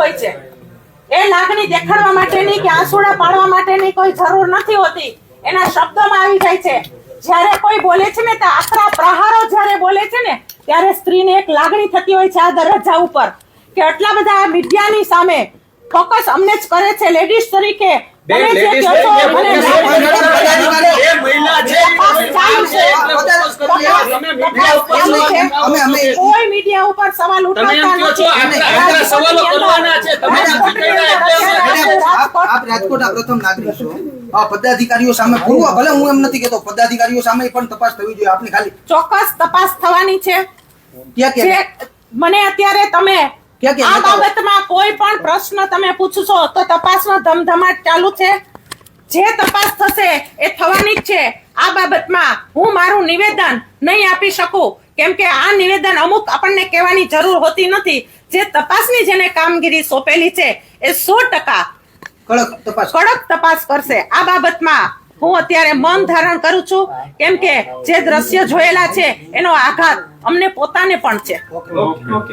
હોય છે. એ લાગણી દેખાડવા માટેની કે આંસુડા પાડવા માટેની કોઈ જરૂર નથી હોતી. એના શબ્દોમાં આવી જાય છે. જ્યારે કોઈ બોલે છે ને તો આકરા પ્રહારો જ્યારે બોલે છે ને ત્યારે સ્ત્રીને એક લાગણી થતી હોય છે આ દરજ્જા ઉપર. કે આટલા બધા મીડિયાની સામે ફોકસ અમને જ કરે છે લેડીઝ તરીકે. કોઈ મીડિયા ઉપર સવાલ ઉઠાવતા નથી. આટલા- આટલા સવાલો કરવાના છે. તમે રાજકોટની નથી કર્યા અંદર એટલે અત્યારે આપ રાજકોટના પ્રથમ નાગરિક છો. આ પદાધિકારીઓ સામે પૂર્વ ભલે હું એમ નથી કહેતો પદાધિકારીઓ સામે પણ તપાસ થવી જોઈએ. આપની ખાલી ચોક્કસ તપાસ થવાની છે. ક્યાં ક્યાં? મને અત્યારે તમે આ બાબતમાં કોઈ પણ પ્રશ્ન તમે પૂછશો તો તપાસનો ધમધમાટ ચાલુ છે. જે તપાસ થશે એ થવાની જ છે. આ બાબતમાં હું મારું નિવેદન નહીં આપી શકું. કેમ કે આ નિવેદન અમુક આપણને કહેવાની જરૂર હોતી નથી. જે તપાસની જેને કામગીરી સોંપેલી છે એ સો ટકા કડક તપાસ કડક તપાસ કરશે. આ બાબતમાં હું અત્યારે મન ધારણ કરું છું. કેમ કે જે દ્રશ્ય જોયેલા છે એનો આઘાત અમને પોતાને પણ છે. ઓકે